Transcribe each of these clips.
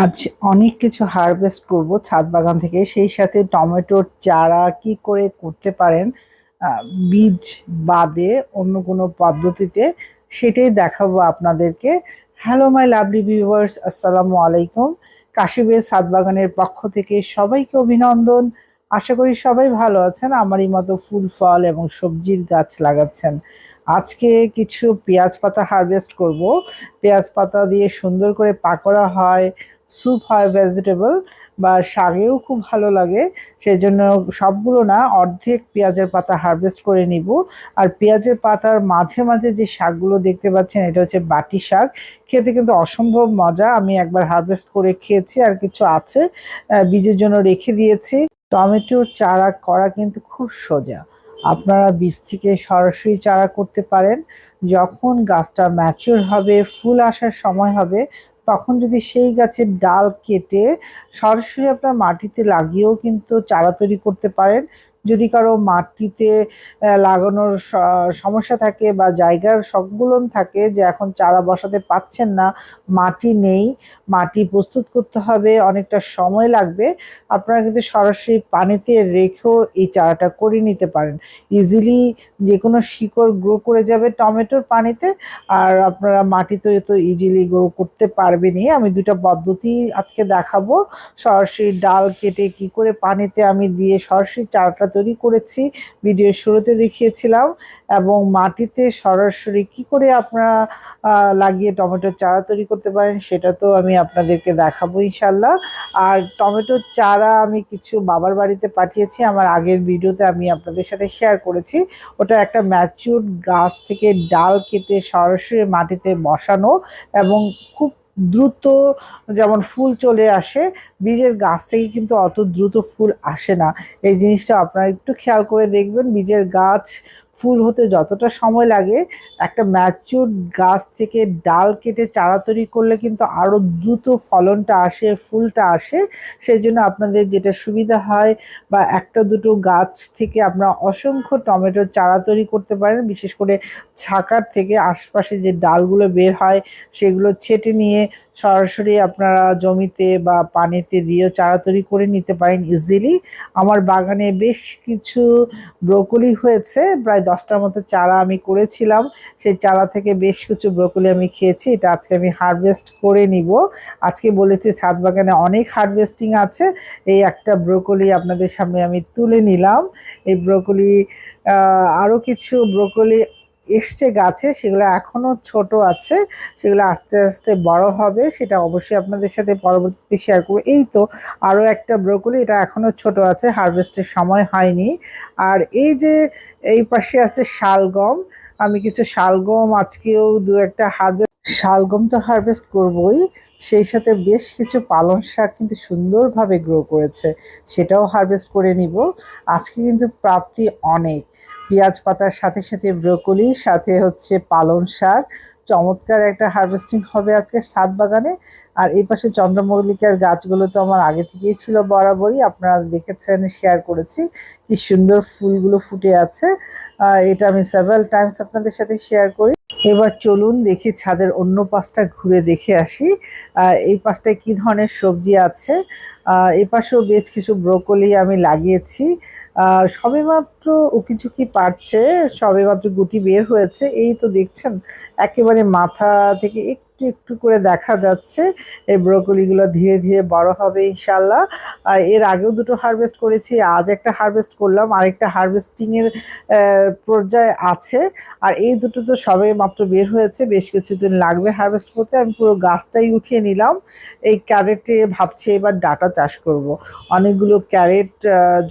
আজ অনেক কিছু হারভেস্ট করব ছাদ বাগান থেকে। সেই সাথে টমেটোর চারা কি করে করতে পারেন বীজ বাদে অন্য কোনো পদ্ধতিতে সেটাই দেখাবো আপনাদেরকে। হ্যালো মাই লাভলি ভিউয়ার্স আসসালামু আলাইকুম। কাশিবের ছাদ বাগানের পক্ষ থেকে সবাইকে অভিনন্দন। আশা করি সবাই ভালো আছেন, আমারই মতো ফুল, ফল এবং সবজির গাছ লাগাচ্ছেন। আজকে কিছু পেঁয়াজ পাতা হারভেস্ট করব। পেঁয়াজ পাতা দিয়ে সুন্দর করে পাকোড়া হয়, স্যুপ হয় ভেজিটেবল বা শাকেও খুব ভালো লাগে। সেই জন্য সবগুলো না অর্ধেক পেঁয়াজের পাতা হারভেস্ট করে নিব। আর পেঁয়াজের পাতার মাঝে মাঝে যে শাকগুলো দেখতে পাচ্ছেন, এটা হচ্ছে বাটি শাক। খেতে কিন্তু অসম্ভব মজা। আমি একবার হারভেস্ট করে খেয়েছি, আর কিছু আছে বীজের জন্য রেখে দিয়েছি। টমেটোর চারা করা কিন্তু খুব সোজা। আপনারা বীজ থেকে সরাসরি চারা করতে পারেন। যখন গাছটা ম্যাচিওর হবে, ফুল আসার সময় হবে, তখন যদি সেই গাছের ডাল কেটে সরাসরি আপনার মাটিতে লাগিয়েও কিন্তু চারা তৈরি করতে পারেন। যদি কারও মাটিতে লাগানোর সমস্যা থাকে বা জায়গার সংকুলন থাকে যে এখন চারা বসাতে পাচ্ছেন না, মাটি নেই, মাটি প্রস্তুত করতে হবে, অনেকটা সময় লাগবে, আপনারা কিন্তু সরাসরি পানিতে রেখেও এই চারাটা করে নিতে পারেন। ইজিলি যে কোনো শিকড় গ্রো করে যাবে টমেটোর পানিতে, আর আপনারা মাটিতে তো ইজিলি গ্রো করতে পারবেনই। আমি দুটো পদ্ধতি আজকে দেখাবো। সরাসরি ডাল কেটে কি করে পানিতে আমি দিয়ে সরাসরি চারাটা তৈরি করেছি। ভিডিও শুরুতে দেখিয়েছিলাম এবং মাটিতে সরাসরি কি করে আপনারা লাগিয়ে টমেটোর চারা তৈরি করতে পারেন সেটা তো আমি আপনাদেরকে দেখাবো ইনশাল্লাহ আর টমেটোর চারা আমি কিছু বাবার বাড়িতে পাঠিয়েছি, আমার আগের ভিডিওতে আমি আপনাদের সাথে শেয়ার করেছি। ওটা একটা ম্যাচিউর গাছ থেকে ডাল কেটে সরাসরি মাটিতে বসানো এবং খুব দ্রুত যেমন ফুল চলে আসে, বীজের গাছ থেকে কিন্তু অত দ্রুত ফুল আসে না। এই জিনিসটা আপনারা একটু খেয়াল করে দেখবেন, বীজের গাছ ফুল হতে যতটা সময় লাগে, একটা ম্যাচিউর গাছ থেকে ডাল কেটে চারা তৈরি করলে কিন্তু আরও দ্রুত ফলনটা আসে, ফুলটা আসে। সেই জন্য আপনাদের যেটা সুবিধা হয় বা একটা দুটো গাছ থেকে আপনারা অসংখ্য টমেটোর চারা তৈরি করতে পারেন, বিশেষ করে ছাকার থেকে আশপাশে যে ডালগুলো বের হয় সেগুলো ছেটে নিয়ে সরাসরি আপনারা জমিতে বা পানিতে দিয়েও চারা তৈরি করে নিতে পারেন ইজিলি আমার বাগানে বেশ কিছু ব্রোকলি হয়েছে, প্রায় দশটার মতো চারা আমি করেছিলাম। সেই চারা থেকে বেশ কিছু ব্রোকলি আমি খেয়েছি। এটা আজকে আমি হারভেস্ট করে নিব। আজকে বলেছি ছাদ বাগানে অনেক হারভেস্টিং আছে। এই একটা ব্রোকলি আপনাদের সামনে আমি তুলে নিলাম। এই ব্রোকলি আরও কিছু ব্রোকলি এসছে গাছে, সেগুলো এখনও ছোট আছে, সেগুলো আস্তে আস্তে বড় হবে, সেটা অবশ্যই আপনাদের সাথে পরবর্তীতে শেয়ার করব। এই তো আরও একটা ব্রোকলি, এটা এখনও ছোট আছে হারভেস্টের সময় হয়নি। আর এই যে এই পাশে আছে শালগম, আমি কিছু শালগম আজকেও দু একটা হারভেস্ট শালগম তো হারভেস্ট করবই, সেই সাথে বেশ কিছু পালং শাক কিন্তু সুন্দরভাবে গ্রো করেছে, সেটাও হারভেস্ট করে নিব। আজকে কিন্তু প্রাপ্তি অনেক। পেঁয়াজ পাতার সাথে সাথে ব্রোকলি, সাথে হচ্ছে পালং শাক। চমৎকার একটা হারভেস্টিং হবে আজকে সাত বাগানে। আর এই পাশে চন্দ্রমল্লিকার গাছগুলো তো আমার আগে থেকেই ছিল বরাবরই, আপনারা দেখেছেন শেয়ার করেছি। কি সুন্দর ফুলগুলো ফুটে আছে। এটা আমি সেভারাল টাইমস আপনাদের সাথে শেয়ার করি। এবার চলুন দেখি ছাদের অন্য পাশটা ঘুরে দেখে আসি। এই পাশটায় কি ধরনের সবজি আছে? এ পাশেও বেশ কিছু ব্রোকলি আমি লাগিয়েছি। সবেমাত্র ও কিছু কি পারছে, সবেমাত্র গুটি বের হয়েছে। এই তো দেখছেন, একেবারে মাথা থেকে একটু একটু একটু করে দেখা যাচ্ছে। এই ব্রোকলিগুলো ধীরে ধীরে বড় হবে ইনশাল্লাহ এর আগেও দুটো হারভেস্ট করেছি, আজ একটা হারভেস্ট করলাম, আরেকটা হারভেস্টিং এর পর্যায়ে আছে। আর এই দুটো তো সবে মাত্র বের হয়েছে, বেশ কিছুদিন লাগবে হারভেস্ট করতে। আমি পুরো গাছটাই উঠিয়ে নিলাম। এই ক্যারেটে ভাবছি এবার ডাটা চাষ করব। অনেকগুলো ক্যারেট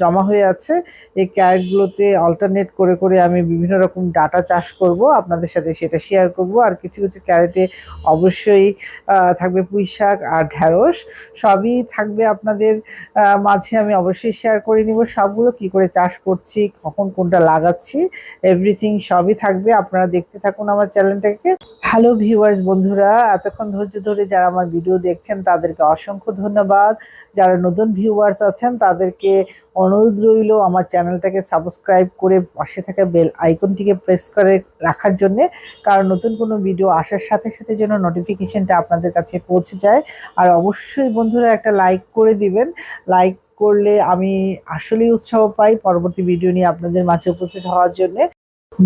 জমা হয়ে আছে। এই ক্যারেটগুলোতে অল্টারনেট করে করে আমি বিভিন্ন রকম ডাটা চাষ করব। আপনাদের সাথে সেটা শেয়ার করব। আর কিছু কিছু ক্যারেটে অবশ্যই থাকবে পুঁই শাক আর ঢ্যাঁড়স। সবই থাকবে আপনাদের মাঝে আমি অবশ্যই শেয়ার করে নিব সবগুলো, কি করে চাষ করছি, কখন কোনটা লাগাচ্ছি এভরিথিং সবই থাকবে। আপনারা দেখতে থাকুন আমার চ্যানেলটাকে। হ্যালো ভিউয়ার্স বন্ধুরা, এতক্ষণ ধৈর্য ধরে যারা আমার ভিডিও দেখছেন, তাদেরকে অসংখ্য ধন্যবাদ। যারা নতুন ভিউয়ার্স আছেন, তাদেরকে অনুরোধ রইল আমার চ্যানেলটাকে সাবস্ক্রাইব করে পাশে থাকা বেল আইকনটিকে প্রেস করে রাখার জন্যে, কারণ নতুন কোনো ভিডিও আসার সাথে সাথে যেন নোটিফিকেশানটা আপনাদের কাছে পৌঁছে যায়। আর অবশ্যই বন্ধুরা একটা লাইক করে দিবেন। লাইক করলে আমি আসলেই উৎসাহ পাই পরবর্তী ভিডিও নিয়ে আপনাদের মাঝে উপস্থিত হওয়ার জন্যে।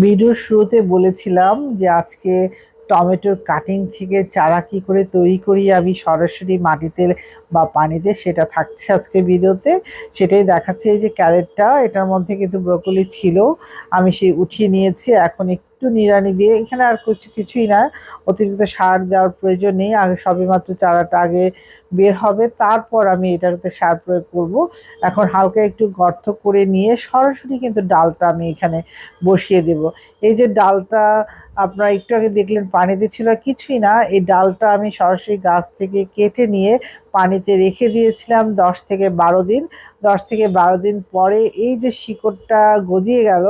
ভিডিওর শুরুতে বলেছিলাম যে আজকে টমেটোর কাটিং থেকে চারা কি করে তৈরি করি আমি সরাসরি মাটিতে বা পানিতে, সেটা থাকছে আজকে ভিডিওতে। সেটাই দেখাচ্ছে এই যে ক্যারেটটা, এটার মধ্যে কিন্তু ব্রকলি ছিল, আমি সেই উঠিয়ে নিয়েছি, এখন একটু নিড়ানি দিয়ে, এখানে আর কিছু, কিছুই না, অতিরিক্ত সার দেওয়ার প্রয়োজন নেই, আগে সবেমাত্র চারাটা আগে বের হবে, তারপর আমি এটাতে সার প্রয়োগ করব। এখন হালকা একটু গর্ত করে নিয়ে সরাসরি কিন্তু ডালটা আমি এখানে বসিয়ে দেব। এই যে ডালটা আপনারা একটু আগে দেখলেন, পানিতে ছিল কিছুই না। এই ডালটা আমি সরাসরি গাছ থেকে কেটে নিয়ে পানিতে রেখে দিয়েছিলাম দশ থেকে বারো দিন। দশ থেকে বারো দিন পরে এই যে শিকড়টা গজিয়ে গেল,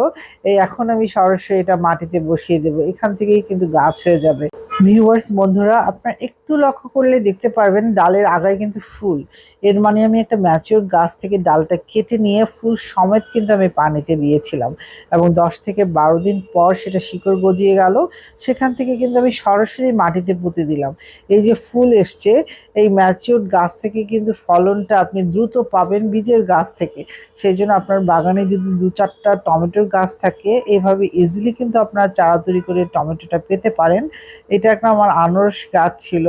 এই এখন আমি সরাসরি এটা মাটিতে বসিয়ে দেব। এখান থেকেই কিন্তু গাছ হয়ে যাবে। ভিউয়ার্স বন্ধুরা, আপনারা একটু লক্ষ্য করলে দেখতে পারবেন ডালের আগায় কিন্তু ফুল। এর মানে আমি একটা ম্যাচিওর গাছ থেকে ডালটা কেটে নিয়ে ফুল সমেত কিন্তু আমি পানিতে দিয়েছিলাম এবং দশ থেকে বারো দিন পর সেটা শিকড় গজিয়ে গেল। সেখান থেকে কিন্তু আমি সরাসরি মাটিতে পুঁতে দিলাম। এই যে ফুল এসছে, এই ম্যাচিওর গাছ থেকে কিন্তু ফলনটা আপনি দ্রুত পাবেন বীজের গাছ থেকে। সেই জন্য আপনার বাগানে যদি দু চারটা টমেটোর গাছ থাকে, এভাবে ইজিলি কিন্তু আপনার চারা তৈরি করে টমেটোটা পেতে পারেন। এটা একটা আমার আনারস গাছ ছিল।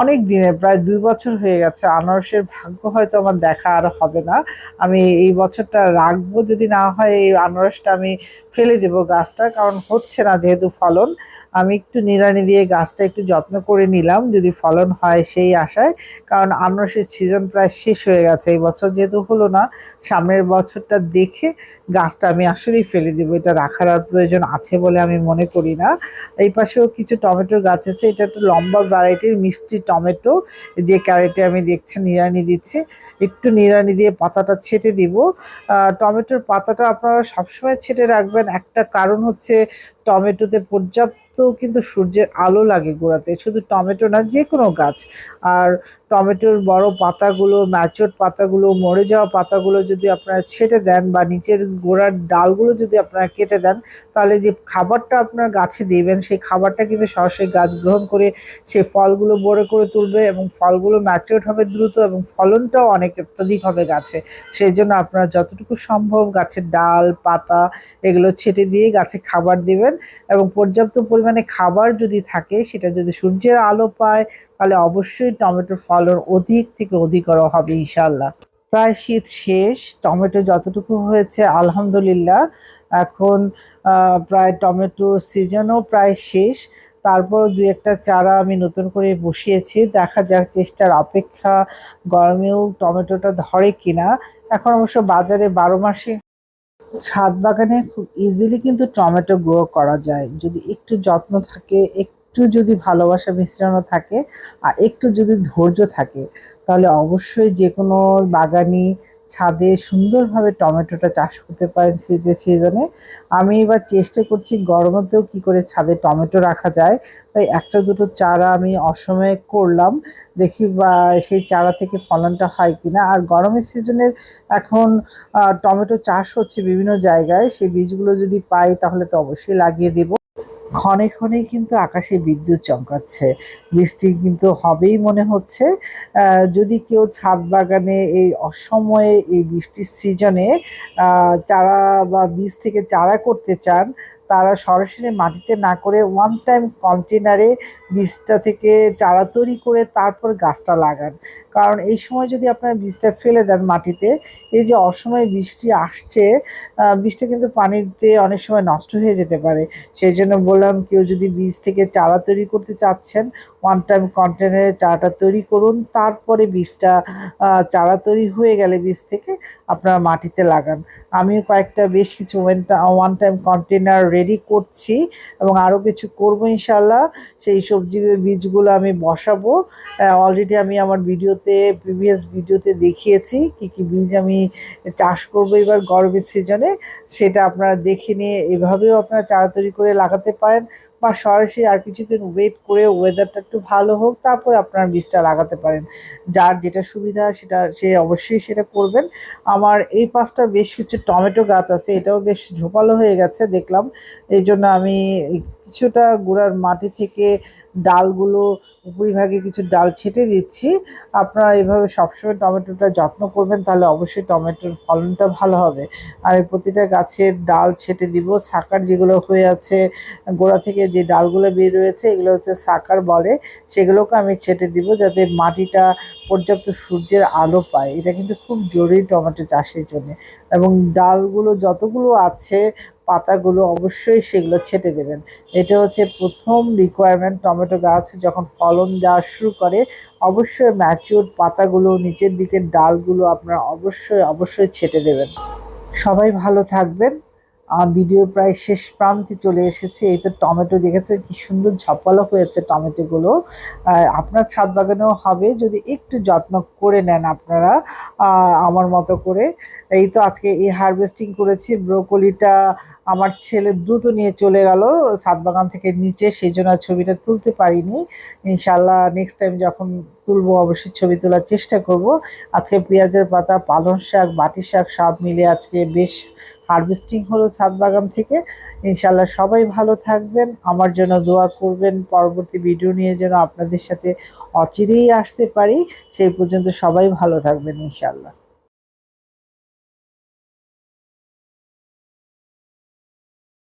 অনেক দিনের, প্রায় দুই বছর হয়ে গেছে। আনারসের ভাগ্য হয়তো আমার দেখা আর হবে না। আমি এই বছরটা রাখব, যদি না হয় এই আনারসটা আমি ফেলে দেবো গাছটা, কারণ হচ্ছে না যেহেতু ফলন। আমি একটু নিড়ানি দিয়ে গাছটা একটু যত্ন করে নিলাম, যদি ফলন হয় সেই আশায়। কারণ আনারসের সিজন প্রায় শেষ হয়ে গেছে। এই বছর যেহেতু হলো না, সামনের বছরটা দেখে গাছটা আমি আসলেই ফেলে দেবো। এটা রাখার আর প্রয়োজন আছে বলে আমি মনে করি না। এই পাশেও কিছু টমেটোর গাছ আছে, এটা একটা লম্বা ভ্যারাইটির মিষ্টি টমেটো, যে ক্যারেটে আমি দেখছি নিড়ানি দিচ্ছি, একটু নিড়ানি দিয়ে পাতাটা ছেটে দিব। টমেটোর পাতাটা আপনারা সবসময় ছেটে রাখবেন। একটা কারণ হচ্ছে টমেটোতে পর্যাপ্ত কিন্তু সূর্যের আলো লাগে গোড়াতে। শুধু টমেটো না যে কোনো গাছ। আর টমেটোর বড় পাতাগুলো ম্যাচোর পাতাগুলো, মরে যাওয়া পাতাগুলো যদি আপনারা ছেটে দেন বা নিচের গোড়ার ডালগুলো যদি আপনারা কেটে দেন, তাহলে যে খাবারটা আপনার গাছে দেবেন, সেই খাবারটা কিন্তু সরাসরি গাছ গ্রহণ করে সেই ফলগুলো বড় করে তুলবে এবং ফলগুলো ম্যাচিওর হবে দ্রুত এবং ফলনটাও অনেক অত্যাধিক হবে গাছে। সেই জন্য আপনারা যতটুকু সম্ভব গাছের ডাল, পাতা এগুলো ছেটে দিয়ে গাছে খাবার দেবেন এবং পর্যাপ্ত পরিমাণে খাবার যদি থাকে, সেটা যদি সূর্যের আলো পায়, তাহলে অবশ্যই টমেটোর ফলন অধিক থেকে অধিকর হবে ইনশাল্লাহ প্রায় শীত শেষ, টমেটো যতটুকু হয়েছে, আলহামদুলিল্লাহ। এখন প্রায় টমেটোর সিজনও প্রায় শেষ। তারপর দুই একটা চারা আমি নতুন করে বসিয়েছি। দেখা যাক চেষ্টার অপেক্ষা, গরমেও টমেটোটা ধরে কিনা। এখন অবশ্য বাজারে বারো মাসে ছাদ বাগানে খুব ইজিলি কিন্তু টমেটো গ্রো করা যায়। যদি একটু যত্ন থাকে, একটু যদি ভালোবাসা মিশ্রণও থাকে আর একটু যদি ধৈর্য থাকে, তাহলে অবশ্যই যে কোনো বাগানি ছাদে সুন্দরভাবে টমেটোটা চাষ করতে পারেন শীতের সিজনে। আমি এবার চেষ্টা করছি গরমেতেও কি করে ছাদে টমেটো রাখা যায়। তাই একটা দুটো চারা আমি অসময়ে করলাম, দেখি বা সেই চারা থেকে ফলনটা হয় কিনা। আর গরমের সিজনের এখন টমেটো চাষ হচ্ছে বিভিন্ন জায়গায়, সেই বীজগুলো যদি পাই তাহলে তো অবশ্যই লাগিয়ে দেব। ক্ষণে ক্ষণে কিন্তু আকাশে বিদ্যুৎ চমকাচ্ছে। বৃষ্টি কিন্তু হবেই মনে হচ্ছে। যদি কেউ ছাদ বাগানে এই অসময়ে এই বৃষ্টির সিজনে চারা বা বীজ থেকে চারা করতে চান তারা সরাসরি মাটিতে না করে ওয়ান টাইম কন্টেনারে বীজটা থেকে চারা তৈরি করে তারপর গাছটা লাগান। কারণ এই সময় যদি আপনার বীজটা ফেলে দেন মাটিতে, এই যে অসময়ে বৃষ্টি আসছে বীজটা কিন্তু পানিতে অনেক সময় নষ্ট হয়ে যেতে পারে। সেই জন্য বললাম, কেউ যদি বীজ থেকে চারা তৈরি করতে চাচ্ছেন ওয়ান টাইম কন্টেনারে চারাটা তৈরি করুন, তারপরে বীজটা চারা তৈরি হয়ে গেলে বীজ থেকে আপনারা মাটিতে লাগান। আমিও কয়েকটা, বেশ কিছু ওয়ান টাইম কন্টেনার রেডি করছি এবং আরও কিছু করব ইনশাল্লাহ সেই সবজি বীজগুলো আমি বসাবো। অলরেডি আমি আমার ভিডিওতে প্রিভিয়াস ভিডিওতে দেখিয়েছি কি কি বীজ আমি চাষ করব এবার গরমের সিজনে সেটা আপনারা দেখে নিয়ে এভাবেও আপনারা চারা তৈরি করে লাগাতে পারেন। বা সরাসরি আর কিছুদিন ওয়েট করে ওয়েদারটা একটু ভালো হোক, তারপর আপনার বীজটা লাগাতে পারেন। যার যেটা সুবিধা সেটা, সে অবশ্যই সেটা করবেন। আমার এই পাশটা বেশ কিছু টমেটো গাছ আছে, এটাও বেশ ঝোপালো হয়ে গেছে দেখলাম। এই জন্য আমি কিছুটা গুঁড়ার মাটি থেকে ডালগুলো উপরিভাগে কিছু ডাল ছেটে দিচ্ছি। আপনারা এভাবে সবসময় টমেটোটা যত্ন করবেন, তাহলে অবশ্যই টমেটোর ফলনটা ভালো হবে। আর প্রতিটা গাছের ডাল ছেটে দিব। সাকার যেগুলো হয়ে আছে, গোড়া থেকে যে ডালগুলো বের রয়েছে এগুলো হচ্ছে সাকার বলে। সেগুলোকে আমি ছেটে দিব যাতে মাটিটা পর্যাপ্ত সূর্যের আলো পায়, এটা কিন্তু খুব জরুরি টমেটো চাষের জন্য। এবং ডালগুলো যতগুলো আছে, পাতাগুলো অবশ্যই সেগুলো ছেটে দেবেন। এটা হচ্ছে প্রথম রিকোয়ারমেন্ট টমেটো গাছ যখন ফলন দেওয়া শুরু করে, অবশ্যই ম্যাচিওর পাতাগুলো নিচের দিকের ডালগুলো আপনারা অবশ্যই অবশ্যই ছেটে দেবেন। সবাই ভালো থাকবেন। ভিডিও প্রায় শেষ প্রান্তে চলে এসেছে। এই তো টমেটো দেখেছে কি সুন্দর ঝপালো হয়েছে টমেটোগুলো। আপনার ছাদ বাগানেও হবে, যদি একটু যত্ন করে নেন আপনারা আমার মতো করে। এই তো আজকে এই হারভেস্টিং করেছি, ব্রোকলিটা আমার ছেলে দ্রুত নিয়ে চলে গেল ছাদ বাগান থেকে নিচে, সেই জন্য ছবিটা তুলতে পারিনি। ইনশাল্লাহ নেক্সট টাইম যখন তুলবো, অবশ্যই ছবি তোলার চেষ্টা করব। আজকে পেঁয়াজের পাতা, পালং শাক, বাটি শাক, সব মিলে আজকে বেশ হারভেস্টিং হলো ছাদ বাগান থেকে। ইনশাল্লাহ সবাই ভালো থাকবেন। আমার জন্য দোয়া করবেন। পরবর্তী ভিডিও নিয়ে যেন আপনাদের সাথে অচিরেই আসতে পারি। সেই পর্যন্ত সবাই ভালো থাকবেন ইনশাল্লাহ